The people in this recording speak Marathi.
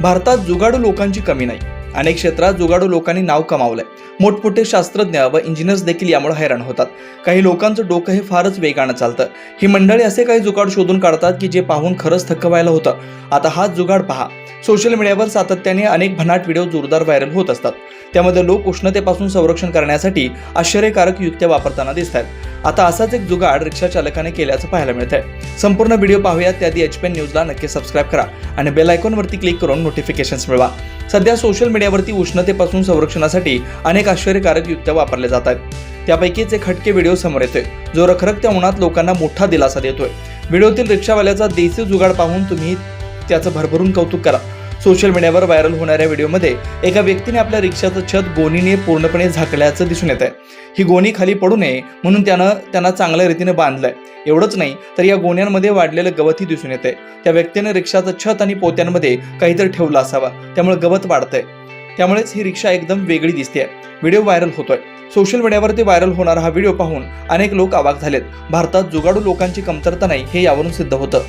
भारतात जुगाडू लोकांची कमी नाही. अनेक क्षेत्रात जुगाडू लोकांनी नाव कमावलंय. मोठमोठे शास्त्रज्ञ व इंजिनियर्स देखील यामुळे हैराण होतात. काही लोकांचं डोकं हे फारच वेगानं चालतं. ही मंडळी असे काही जुगाड शोधून काढतात की जे पाहून खरंच थक्क व्हायला होतं. आता हाच जुगाड पहा. सोशल मीडियावर सातत्याने अनेक भन्नाट व्हिडिओ जोरदार व्हायरल होत असतात. त्यामध्ये लोक उष्णतेपासून संरक्षण करण्यासाठी आश्चर्यकारक युक्त्या वापरताना दिसत आहेत आता असाच एक जुगाड रिक्षा चालकाने केल्याचं पाहायला मिळत आहे संपूर्ण व्हिडिओ पाहूया त्याआधी एच एन न्यूजला नक्की सबस्क्राईब करा आणि बेल आयकॉनवरती क्लिक करून नोटिफिकेशन्स मिळवा. सध्या सोशल मीडियावरती उष्णतेपासून संरक्षणासाठी अनेक आश्चर्यकारक युक्त्या वापरल्या जात आहेत. त्यापैकीच एक हटके व्हिडिओ समोर येतोय जो रखरखत्या उन्हात लोकांना मोठा दिलासा देतोय. व्हिडिओतील रिक्षावाल्याचा देसी जुगाड पाहून तुम्ही त्याचं भरभरून कौतुक करा. सोशल मीडियावर व्हायरल होणाऱ्या व्हिडिओमध्ये एका व्यक्तीने आपल्या रिक्षाचं छत गोणीने पूर्णपणे झाकल्याचं दिसून येत आहे ही गोणी खाली पडू नये म्हणून त्यानं त्यांना चांगल्या रीतीने बांधलंय. एवढंच नाही तर या गोण्यांमध्ये वाढलेलं गवतही दिसून येते त्या व्यक्तीने रिक्षाचं छत आणि पोत्यांमध्ये काहीतरी ठेवलं असावा. त्यामुळे गवत वाढतंय. त्यामुळेच ही रिक्षा एकदम वेगळी दिसते व्हिडिओ व्हायरल होतोय. सोशल मीडियावरती व्हायरल होणारा हा व्हिडिओ पाहून अनेक लोक आवाक झालेत. भारतात जुगाडू लोकांची कमतरता नाही हे यावरून सिद्ध होतं.